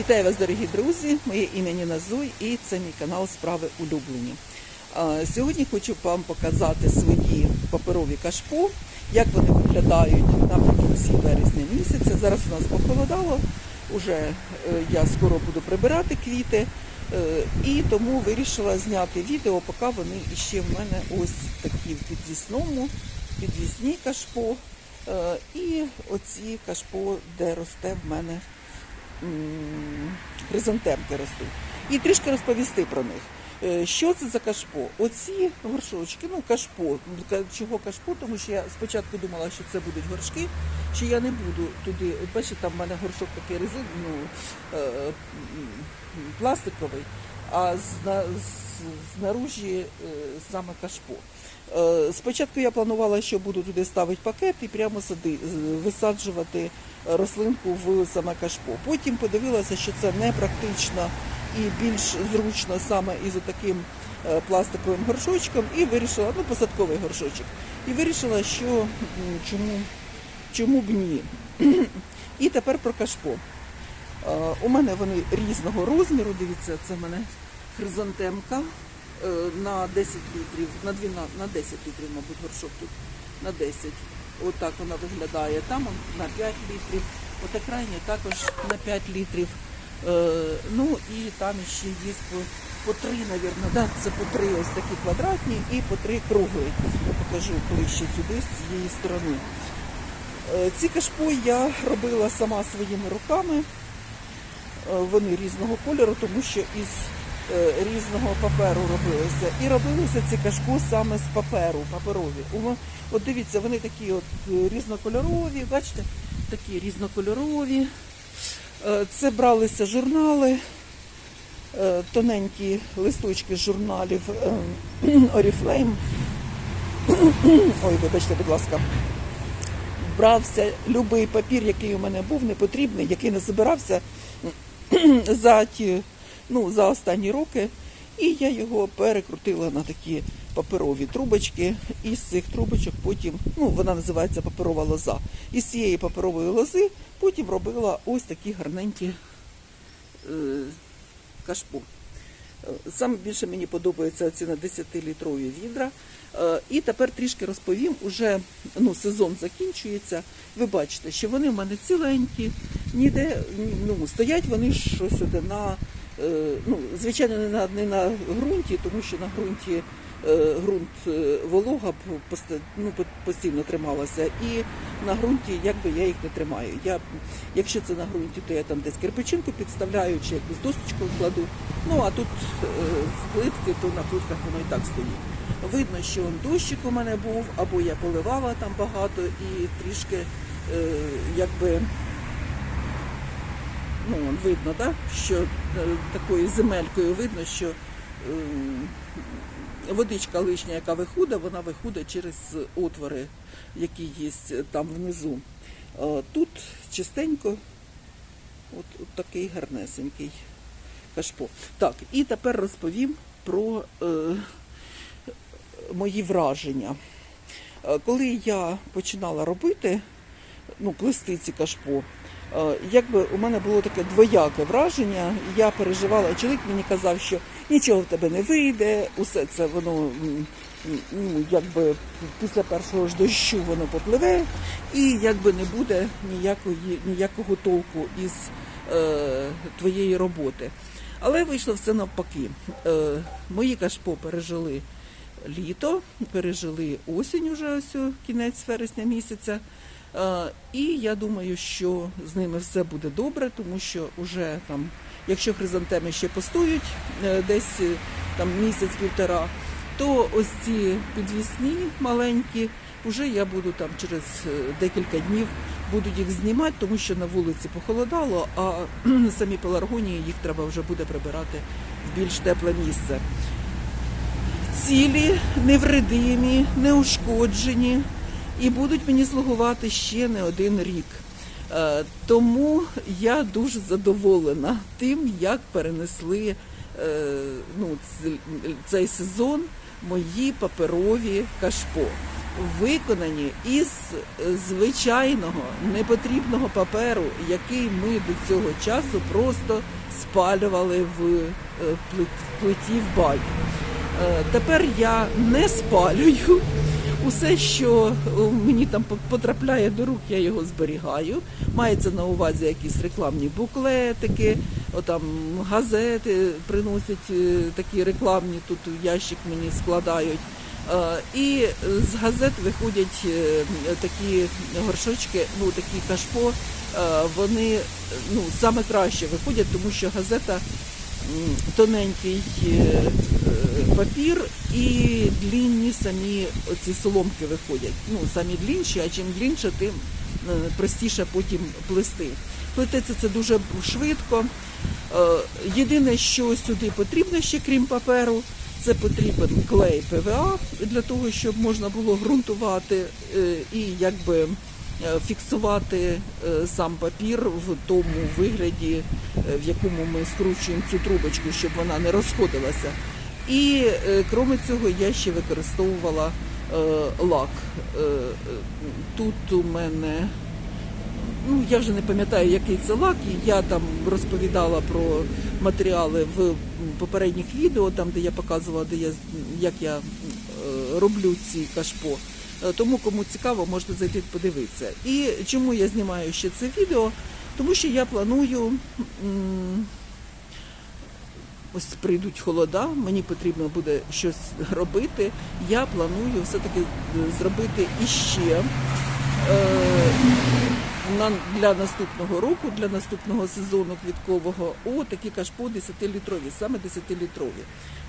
Вітаю вас, дорогі друзі! Моє ім'я Ніна Зуй і це мій канал Справи улюблені. Сьогодні хочу вам показати свої паперові кашпо, як вони виглядають наприкінці вересня місяця. Зараз у нас похолодало, уже е, я скоро буду прибирати квіти. е, І тому вирішила зняти відео, поки вони іще в мене ось такі в підвісному, підвісні кашпо. е, І оці кашпо, де росте в мене хризантемки ростуть. І трішки розповісти про них. Е, Що це за кашпо? Оці горшочки, ну кашпо. Чого кашпо? Тому що я спочатку думала, що це будуть горшки, що я не буду туди. Бачите, там в мене горшок такий резин, ну, е, пластиковий, а знаружі е, саме кашпо. Спочатку я планувала, що буду туди ставити пакет і прямо сади, висаджувати рослинку в саме кашпо. Потім подивилася, що це непрактично і більш зручно саме із таким е, пластиковим горшочком, і вирішила, ну, посадковий горшочок. І вирішила, що чому, чому б ні. І тепер про кашпо. Е, У мене вони різного розміру. Дивіться, це в мене хризантемка е, на 10 літрів, на 12, на 10 літрів, мабуть, горшок тут на 10. Отак вона виглядає. Там на 5 літрів. Ота крайня також на 5 літрів. Е, ну і там ще є по, 3, мабуть, да, це по 3 ось такі квадратні і по 3 круглі. Покажу ближче сюди, з цієї сторони. Е, Ці кашпо я робила сама своїми руками. Е, Вони різного кольору, тому що із різного паперу робилися. І робилися ці кашпо саме з паперу, паперові. От дивіться, вони такі от е, різнокольорові, бачите, такі різнокольорові. Е, Це бралися журнали, е, тоненькі листочки журналів е, Oriflame. Ой, вибачте, будь ласка брався будь-який папір, який у мене був, непотрібний, який не збирався за ті, ну, за останні роки. І я його перекрутила на такі паперові трубочки. І з цих трубочок потім, ну, вона називається паперова лоза. І з цієї паперової лози потім робила ось такі гарненькі е, кашпо. Саме більше мені подобаються ці на 10-літрові відра. Е, І тепер трішки розповім. Уже ну, сезон закінчується. Ви бачите, що вони в мене ціленькі, ніде ну, стоять вони ж сюди на ну, звичайно, не на не на ґрунті, тому що на ґрунті е, ґрунт е, волога ну, постійно трималася, і на ґрунті якби я їх не тримаю. Я, якщо це на ґрунті, то я там десь кирпичинку підставляю чи якусь досточку кладу. Ну а тут е, в плитки, то на плитках воно і так стоїть. Видно, що он дощик у мене був, або я поливала там багато і трішки е, якби ну, видно, да? що е, такою земелькою видно, що е, водичка лишня, яка виходить, вона виходить через отвори, які є там внизу. Е, Тут чистенько, от, от такий гарнесенький кашпо. Так, і тепер розповім про е, мої враження. Коли я починала робити, ну, плести ці кашпо, якби у мене було таке двояке враження, я переживала, чоловік мені казав, що нічого в тебе не вийде, усе це воно ну, якби після першого ж дощу воно попливе, і якби не буде ніякої, ніякого толку із е, твоєї роботи. Але вийшло все навпаки. Е, мої кашпо пережили літо, пережили осінь уже ось кінець вересня місяця. Е, І я думаю, що з ними все буде добре, тому що вже там, якщо хризантеми ще постоють е, десь е, там місяць-півтора, то ось ці підвісні маленькі, вже я буду там через декілька днів буду їх знімати, тому що на вулиці похолодало, а самі пеларгонії їх треба вже буде прибирати в більш тепле місце. Цілі, невредимі, неушкоджені і будуть мені слугувати ще не один рік. Е, Тому я дуже задоволена тим, як перенесли е, ну, цей сезон мої паперові кашпо. виконані із звичайного непотрібного паперу, який ми до цього часу просто спалювали в е, плиті в бані. Е, Тепер я не спалюю. Усе, що е, мені там потрапляє до рук, я його зберігаю. Мається на увазі якісь рекламні буклетики, отам газети приносять е, такі рекламні, тут ящик мені складають. Е, І з газет виходять такі горшочки, ну такі кашпо. Вони ну, саме краще виходять, тому що газета тоненький е, е, папір і длінні самі оці соломки виходять. Ну, самі длінші, а чим длінше, тим е, простіше потім плести. Плететься це дуже швидко. Єдине, що сюди потрібно ще, крім паперу, це потрібен клей ПВА для того, щоб можна було ґрунтувати і якби фіксувати е, сам папір в тому вигляді, е, в якому ми скручуємо цю трубочку, щоб вона не розходилася. І е, крім цього, я ще використовувала е, лак. Е, е, Тут у мене ну я вже не пам'ятаю, який це лак. і Я там розповідала про матеріали в попередніх відео, там де я показувала, де я як я е, роблю ці кашпо. Е, Тому кому цікаво, можете зайти подивитися. І чому я знімаю ще це відео? Тому що я планую. Ось прийдуть холода, мені потрібно буде щось робити. Я планую все-таки е, зробити іще е, для наступного року, для наступного сезону квіткового, о, такі кашпо 10-літрові, саме 10-літрові.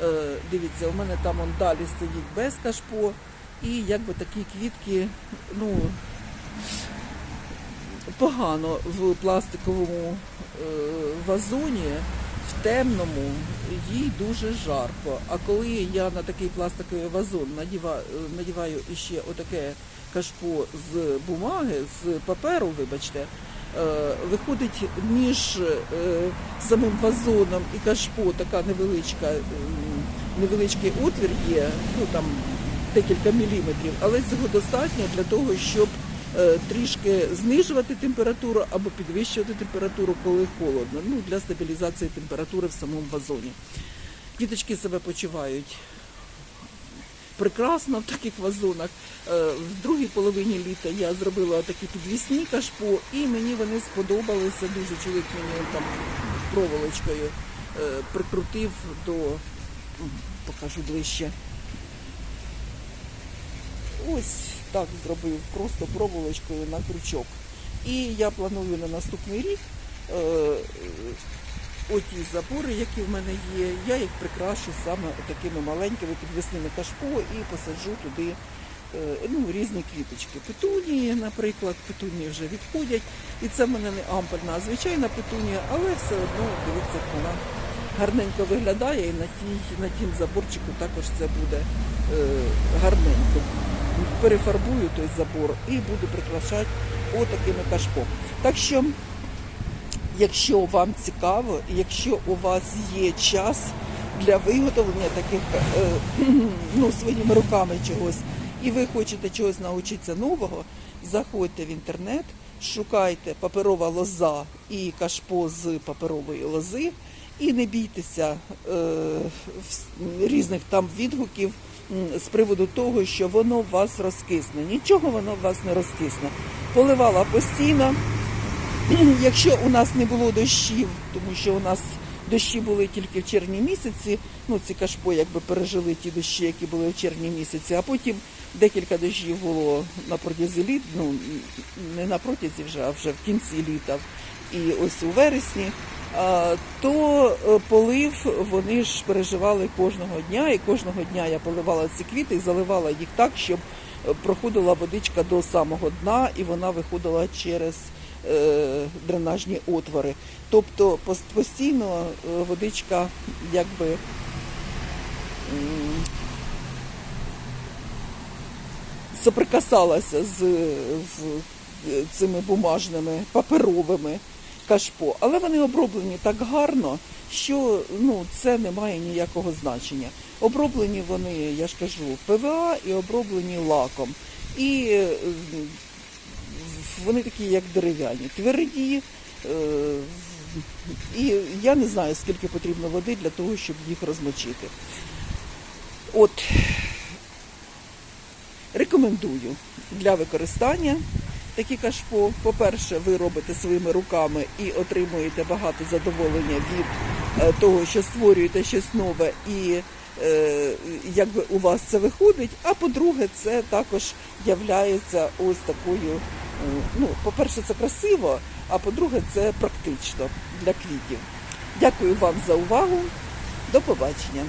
Е, дивіться, у мене там он далі стоїть без кашпо, і якби такі квітки, ну, погано в пластиковому е, вазоні, в темному, їй дуже жарко. А коли я на такий пластиковий вазон надіваю, надіваю іще отаке кашпо з бумаги, з паперу, вибачте, е, виходить між е, самим вазоном і кашпо така невеличка, невеличкий отвір є, ну там декілька міліметрів, але цього достатньо для того, щоб е, трішки знижувати температуру або підвищувати температуру, коли холодно. Ну, для стабілізації температури в самому вазоні. Квіточки себе почувають прекрасно в таких вазонах. Е, В другій половині літа я зробила такі підвісні кашпо, і мені вони сподобалися дуже. Чоловік мені там проволочкою е, прикрутив до покажу ближче. Ось так зробив, просто проволочкою на крючок. І я планую на наступний рік е, оті забори, які в мене є, я їх прикрашу саме такими маленькими підвісними кашпо і посаджу туди е, ну, різні квіточки. Петунії, наприклад, петунії вже відходять. І це в мене не ампельна, а звичайна петунія, але все одно, дивіться, вона гарненько виглядає і на, тій, на тім заборчику також це буде гарненько. Перефарбую той забор і буду прикрашати отакими кашпо. Так що якщо вам цікаво, якщо у вас є час для виготовлення таких е, ну, своїми руками чогось, і ви хочете чогось навчитися нового, заходьте в інтернет, шукайте паперова лоза і кашпо з паперової лози, і не бійтеся е, різних там відгуків з приводу того, що воно в вас розкисне. Нічого воно в вас не розкисне. Поливала постійно. Якщо у нас не було дощів, тому що у нас дощі були тільки в червні місяці, ну ці кашпо якби пережили ті дощі, які були в червні місяці, а потім декілька дощів було на протязі літ, ну не на протязі вже, а вже в кінці літа, і ось у вересні. То е, полив вони ж переживали кожного дня, і кожного дня я поливала ці квіти і заливала їх так, щоб е, проходила водичка до самого дна, і вона виходила через е, дренажні отвори. Тобто постійно водичка якби соприкасалася з, з цими бумажними паперовими кашпо, але вони оброблені так гарно, що ну, це не має ніякого значення. Оброблені вони, я ж кажу, ПВА і оброблені лаком. І е, вони такі, як дерев'яні, тверді. е, І я не знаю, скільки потрібно води для того, щоб їх розмочити. От рекомендую для використання такі кашпо. По-перше, ви робите своїми руками і отримуєте багато задоволення від е, того, що створюєте щось нове і е, якби у вас це виходить. А по-друге, це також являється ось такою. е, Ну, по-перше, це красиво, а по-друге, це практично для квітів. Дякую вам за увагу. До побачення.